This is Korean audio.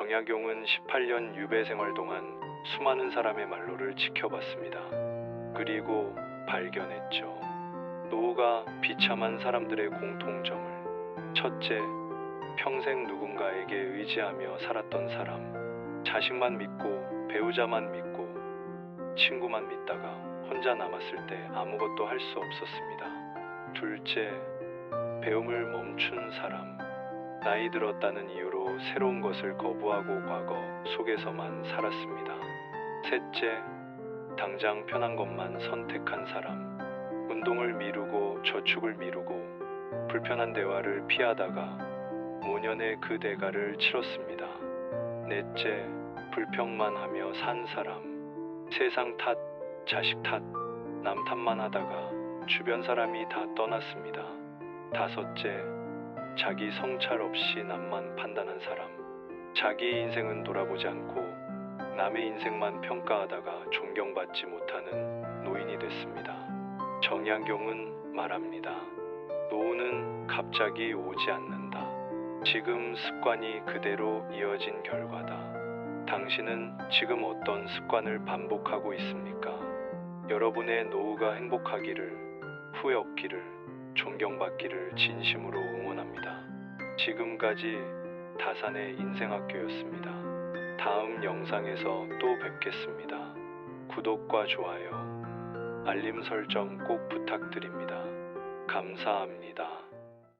정약용은 18년 유배 생활 동안 수많은 사람의 말로를 지켜봤습니다. 그리고 발견했죠. 노후가 비참한 사람들의 공통점을 첫째, 평생 누군가에게 의지하며 살았던 사람, 자식만 믿고 배우자만 믿고 친구만 믿다가 혼자 남았을 때 아무것도 할 수 없었습니다. 둘째, 배움을 멈춘 사람, 나이 들었다는 이유로 새로운 것을 거부하고 과거 속에서만 살았습니다. 셋째, 당장 편한 것만 선택한 사람, 운동을 미루고 저축을 미루고 불편한 대화를 피하다가 5년의 그 대가를 치렀습니다. 넷째, 불평만 하며 산 사람, 세상 탓, 자식 탓, 남 탓만 하다가 주변 사람이 다 떠났습니다. 다섯째, 자기 성찰 없이 남만 판단한 사람, 자기 인생은 돌아보지 않고 남의 인생만 평가하다가 존경받지 못하는 노인이 됐습니다. 정약용은 말합니다. 노후는 갑자기 오지 않는다. 지금 습관이 그대로 이어진 결과다. 당신은 지금 어떤 습관을 반복하고 있습니까? 여러분의 노후가 행복하기를, 후회 없기를, 존경받기를 진심으로 응원합니다. 지금까지 다산의 인생학교였습니다. 다음 영상에서 또 뵙겠습니다. 구독과 좋아요, 알림 설정 꼭 부탁드립니다. 감사합니다.